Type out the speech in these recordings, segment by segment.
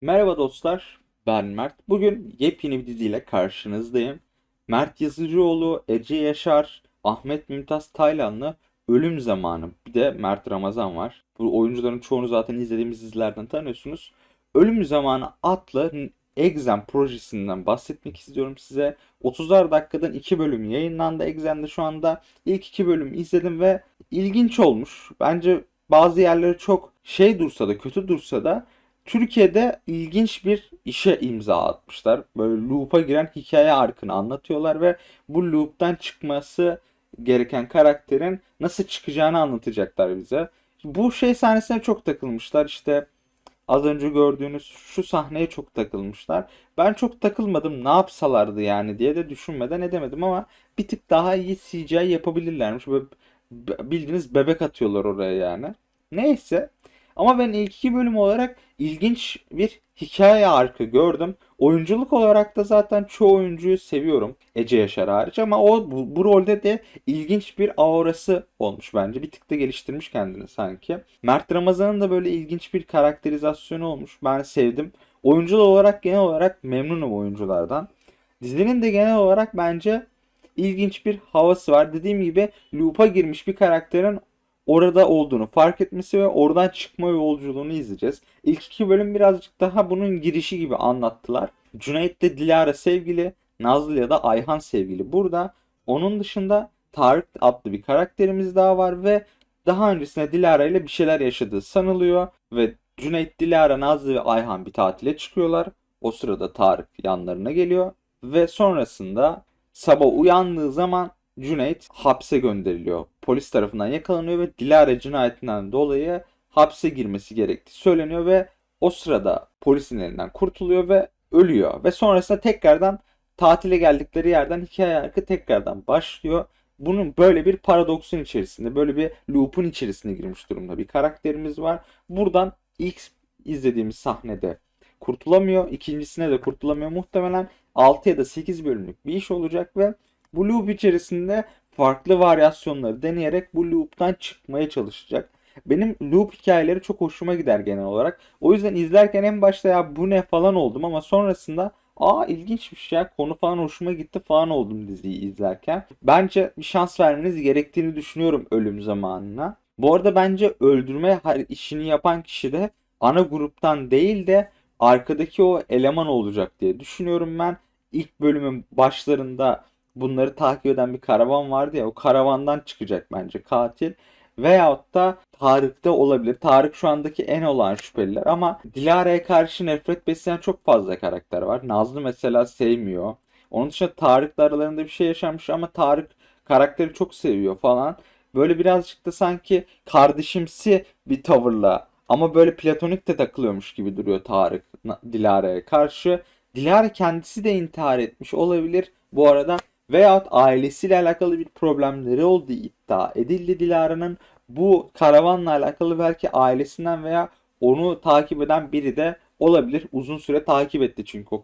Merhaba dostlar, ben Mert. Bugün yepyeni bir diziyle karşınızdayım. Mert Yazıcıoğlu, Ece Yaşar, Ahmet Mümtaz Taylanlı Ölüm Zamanı. Bir de Mert Ramazan var. Bu oyuncuların çoğunu zaten izlediğimiz dizilerden tanıyorsunuz. Ölüm Zamanı adlı Exam projesinden bahsetmek istiyorum size. 30'lar dakikadan 2 bölüm yayınlandı Exam'de şu anda. İlk 2 bölüm izledim ve ilginç olmuş. Bence bazı yerleri çok şey dursa da kötü dursa da Türkiye'de ilginç bir işe imza atmışlar. Böyle loop'a giren hikaye arkını anlatıyorlar ve bu loop'tan çıkması gereken karakterin nasıl çıkacağını anlatacaklar bize. Bu şey sahnesine çok takılmışlar. İşte az önce gördüğünüz şu sahneye çok takılmışlar. Ben çok takılmadım ne yapsalardı yani diye de düşünmeden edemedim ama bir tık daha iyi CGI yapabilirlermiş. Böyle bildiğiniz bebek atıyorlar oraya yani. Neyse. Ama ben ilk iki bölüm olarak ilginç bir hikaye arkı gördüm. Oyunculuk olarak da zaten çoğu oyuncuyu seviyorum. Ece Yaşar hariç ama o bu, bu rolde de ilginç bir aurası olmuş bence. Bir tık da geliştirmiş kendini sanki. Mert Ramazan'ın da böyle ilginç bir karakterizasyonu olmuş. Ben sevdim. Oyuncu olarak genel olarak memnunum oyunculardan. Dizinin de genel olarak bence ilginç bir havası var. Dediğim gibi loop'a girmiş bir karakterin orada olduğunu fark etmesi ve oradan çıkma yolculuğunu izleyeceğiz. İlk iki bölüm birazcık daha bunun girişi gibi anlattılar. Cüneyt de Dilara sevgili, Nazlı ya da Ayhan sevgili burada. Onun dışında Tarık adlı bir karakterimiz daha var ve daha öncesinde Dilara ile bir şeyler yaşadığı sanılıyor ve Cüneyt, Dilara, Nazlı ve Ayhan bir tatile çıkıyorlar. O sırada Tarık yanlarına geliyor ve sonrasında sabah uyandığı zaman Cüneyt hapse gönderiliyor. Polis tarafından yakalanıyor ve Dilara cinayetinden dolayı hapse girmesi gerektiği söyleniyor ve o sırada polisin elinden kurtuluyor ve ölüyor. Ve sonrasında tekrardan tatile geldikleri yerden hikaye arka tekrardan başlıyor. Bunun böyle bir paradoksun içerisinde, böyle bir loop'un içerisine girmiş durumda bir karakterimiz var. Buradan ilk izlediğimiz sahnede kurtulamıyor. ikincisine de kurtulamıyor. Muhtemelen 6 ya da 8 bölümlük bir iş olacak ve bu loop içerisinde farklı varyasyonları deneyerek bu loop'tan çıkmaya çalışacak. Benim loop hikayeleri çok hoşuma gider genel olarak. O yüzden izlerken en başta ya bu ne falan oldum ama sonrasında aa ilginçmiş ya konu falan hoşuma gitti falan oldum diziyi izlerken. Bence bir şans vermeniz gerektiğini düşünüyorum ölüm zamanına. Bu arada bence öldürme işini yapan kişi de ana gruptan değil de arkadaki o eleman olacak diye düşünüyorum ben. İlk bölümün başlarında bunları takip eden bir karavan vardı ya o karavandan çıkacak bence katil. Veyahut da Tarık'ta olabilir. Tarık şu andaki en olan şüpheliler ama Dilara'ya karşı nefret besleyen çok fazla karakter var. Nazlı mesela sevmiyor. Onun dışında Tarık'la aralarında bir şey yaşanmış ama Tarık karakteri çok seviyor falan. Böyle birazcık da sanki kardeşimsi bir tavırla ama böyle platonik de takılıyormuş gibi duruyor Tarık Dilara'ya karşı. Dilara kendisi de intihar etmiş olabilir bu arada veyahut ailesiyle alakalı bir problemleri olduğu iddia edildi Dilara'nın. Bu karavanla alakalı belki ailesinden veya onu takip eden biri de olabilir. Uzun süre takip etti çünkü o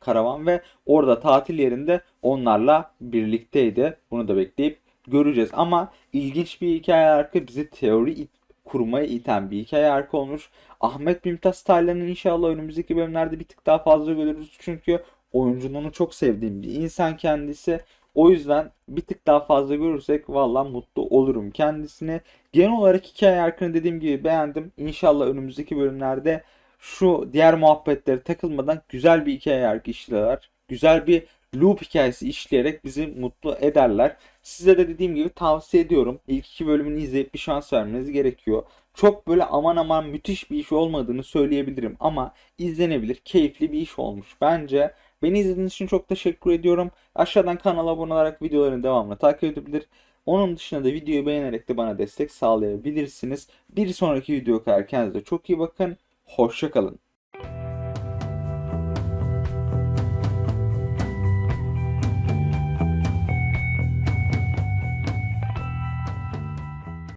karavan, ve orada tatil yerinde onlarla birlikteydi. Bunu da bekleyip göreceğiz. Ama ilginç bir hikaye arka bizi teori kurmaya iten bir hikaye arka olmuş. Ahmet Mümtaz Taylan'ın inşallah önümüzdeki bölümlerde bir tık daha fazla görürüz. Çünkü oyunculuğunu çok sevdiğim bir insan kendisi. O yüzden bir tık daha fazla görürsek valla mutlu olurum kendisine. Genel olarak hikaye arkını dediğim gibi beğendim. İnşallah önümüzdeki bölümlerde şu diğer muhabbetlere takılmadan güzel bir hikaye arkı işlerler. Güzel bir loop hikayesi işleyerek bizi mutlu ederler. Size de dediğim gibi tavsiye ediyorum. İlk iki bölümünü izleyip bir şans vermeniz gerekiyor. Çok böyle aman aman müthiş bir iş olmadığını söyleyebilirim ama izlenebilir, keyifli bir iş olmuş bence. Beni izlediğiniz için çok teşekkür ediyorum. Aşağıdan kanala abone olarak videoların devamını takip edebilir. Onun dışında da videoyu beğenerek de bana destek sağlayabilirsiniz. Bir sonraki video kadar kendinize çok iyi bakın. Hoşçakalın.